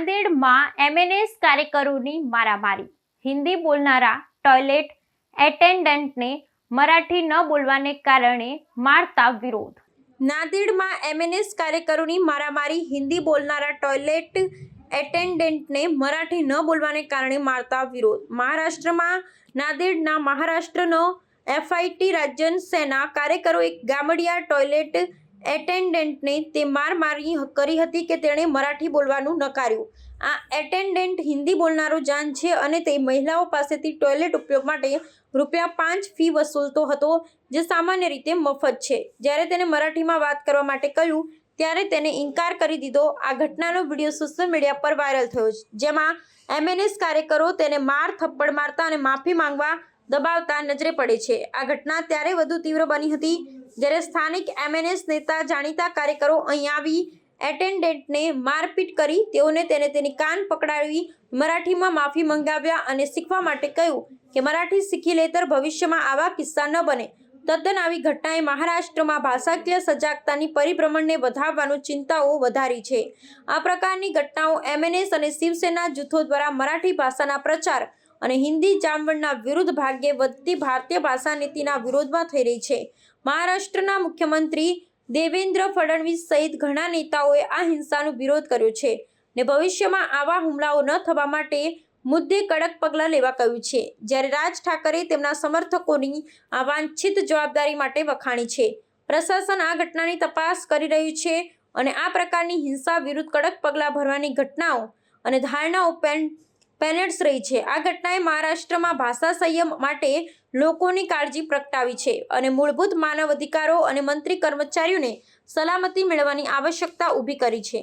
નાંદેડમાં MNS કાર્યકરોની મારામારી. હિન્દી બોલનારા ટોયલેટ એટેન્ડન્ટને મરાઠી ન બોલવાને કારણે મારતા વિરોધ. નાંદેડમાં એમએનએસ કાર્યકરોની મારામારી, હિન્દી બોલનારા ટોયલેટ એટેન્ડન્ટને મરાઠી ન બોલવાને કારણે મારતા વિરોધ. મહારાષ્ટ્રમાં નાંદેડના મહારાષ્ટ્રનો એફઆઈટી રાજ્યન સેના કાર્યકરો એક ગામડિયા ટોયલેટ એટેન્ડન્ટને તે માર મારી કરી હતી કે તેણે મરાઠી બોલવાનું નકાર્યું. આ એટેન્ડન્ટ હિન્દી બોલનારો જાન છે અને તે મહિલાઓ પાસેથી ટોયલેટ ઉપયોગ માટે રૂપિયા પાંચ ફી વસૂલતો હતો, જે સામાન્ય રીતે મફત છે. જ્યારે તેને મરાઠીમાં વાત કરવા માટે કહ્યું, ત્યારે તેને ઇનકાર કરી દીધો. આ ઘટનાનો વીડિયો સોશિયલ મીડિયા પર વાયરલ થયો છે, જેમાં એમએનએસ કાર્યકરો તેને માર, થપ્પડ મારતા અને માફી માંગવા દબાવતા નજરે પડે છે. આ ઘટના ત્યારે વધુ તીવ્ર બની હતી જ્યારે સ્થાનિક એમએનએસ નેતા જાણીતા કાર્યકરો અહીં આવી એટેન્ડન્ટને મારપીટ કરી, તેઓને તેને તેની કાન પકડાવી, મરાઠીમાં માફી મંગાવ્યા અને શીખવા માટે કહ્યું કે મરાઠી શીખી લેતર ભવિષ્યમાં આવા કિસ્સા ન બને. તદ્દન આવી ઘટનાએ મહારાષ્ટ્રમાં ભાષાકીય સજાગતાની પરિભ્રમણને વધારવાનું ચિંતાઓ વધારી છે. આ પ્રકારની ઘટનાઓ એમએનએસ અને શિવસેના જૂથો દ્વારા મરાઠી ભાષાના પ્રચાર અને હિન્દી જામવણના વિરુદ્ધ ભાગ્યે વધતી ભારતીય ભાષા નીતિના વિરોધમાં થઈ રહી છે. મહારાષ્ટ્રના મુખ્યમંત્રી દેવેન્દ્ર ફડણવીસ સહિત ઘણા નેતાઓએ આ હિંસાનો વિરોધ કર્યો છે ને ભવિષ્યમાં આવા હુમલાઓ ન થવા માટે મુદ્દે કડક પગલાં લેવા કહ્યું છે. જ્યારે રાજ ઠાકરે તેમના સમર્થકોની આ વાંછિત જવાબદારી માટે વખાણી છે. પ્રશાસન આ ઘટનાની તપાસ કરી રહ્યું છે અને આ પ્રકારની હિંસા વિરુદ્ધ કડક પગલાં ભરવાની ઘટનાઓ અને ધારણાઓ પેન પેનેટ્સ રહી છે. આ ઘટનાએ મહારાષ્ટ્રમાં ભાષા સંયમ માટે લોકોની કાળજી પ્રગટાવી છે અને મૂળભૂત માનવ અધિકારો અને મંત્રી કર્મચારીઓને સલામતી મેળવવાની આવશ્યકતા ઊભી કરી છે.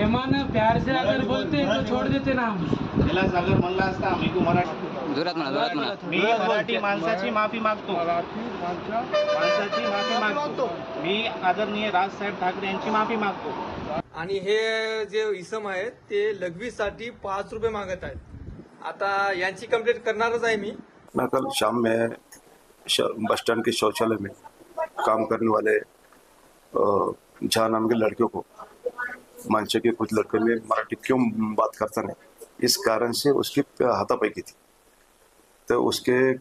प्रेमानं प्यार से अगर बोलते हैं तो छोड़ देते ना हम। त्याला अगर म्हणला असता मी तू मराठी जोरात म्हणा जोरात म्हणा. मी मराठी माणसाची माफी मागतो. माणसाची माफी मागतो. मी आदरणीय राजसाहेब ठाकरे यांची माफी मागतो. आणि हे जे इसम आहेत ते लघवीसाठी पाच रुपये मागत आहेत. आता यांची कंप्लेंट करणारच आहे मी. मैं कल शाम में श- बस स्टैंड के शौचालय में काम करने वाले झा नाम के लड़कियों को मंच के कुछ लड़के ने मराठी क्यों बात करता नहीं? इस कारण से उसकी हाथापाई की थी। तो उसके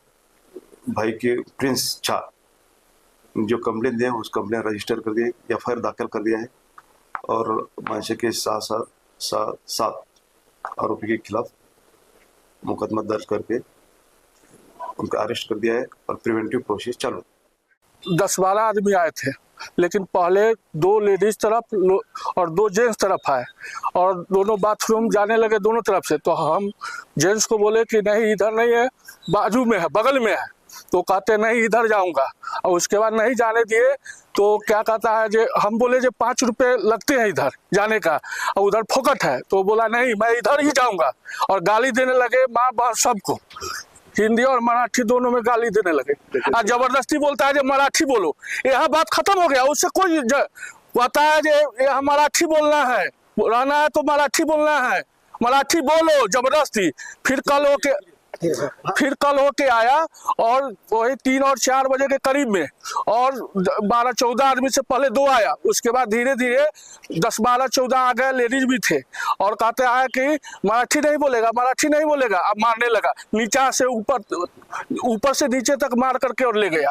भाई के प्रिंस झा जो कंप्लेन दिया, उस कंप्लेन रजिस्टर कर दिए एफ़ आई दाखिल कर दिया है और मंच के सात सात सात सात आरोपी के खिलाफ मुकदमा दर्ज करके उनका अरेस्ट कर दिया है और प्रिवेंटिव प्रोसेस चालू दस बारह आदमी आए थे। लेकिन पहले दो लेडीज़ तरफ़ और दो जेंट्स तरफ़ आए, और दोनों बाथरूम जाने लगे दोनों तरफ़ से। तो हम जेंट्स को बोले कि नहीं, इधर नहीं है, बाजू में है, बगल में है। तो कहते, नहीं, इधर जाऊँगा। और उसके बाद नहीं जाने दिए तो क्या कहता है जे, हम बोले जे, पाँच रुपये लगते हैं इधर जाने का। और उधर फोकट है तो बोला, नहीं, मैं इधर ही जाऊँगा। और गाली देने लगे माँ बाप सबको। हिंदी और मराठी दोनों में गाली देने लगे और जबरदस्ती बोलता है जो मराठी बोलो यहाँ बात खत्म हो गया उससे कोई ज- कहता है जो यहाँ मराठी बोलना है रहना है तो मराठी बोलना है मराठी बोलो जबरदस्ती फिर कल होके फिर कल होके आया और वही तीन और चार बजे के करीब में और बारह चौदह आदमी से पहले दो आया। उसके बाद धीरे धीरे दस बारह चौदह आ गए, लेडीज़ भी थे और कहते आया कि मराठी नहीं बोलेगा, मराठी नहीं बोलेगा। अब मारने लगा। नीचा से ऊपर ऊपर से नीचे तक मार करके और ले गया।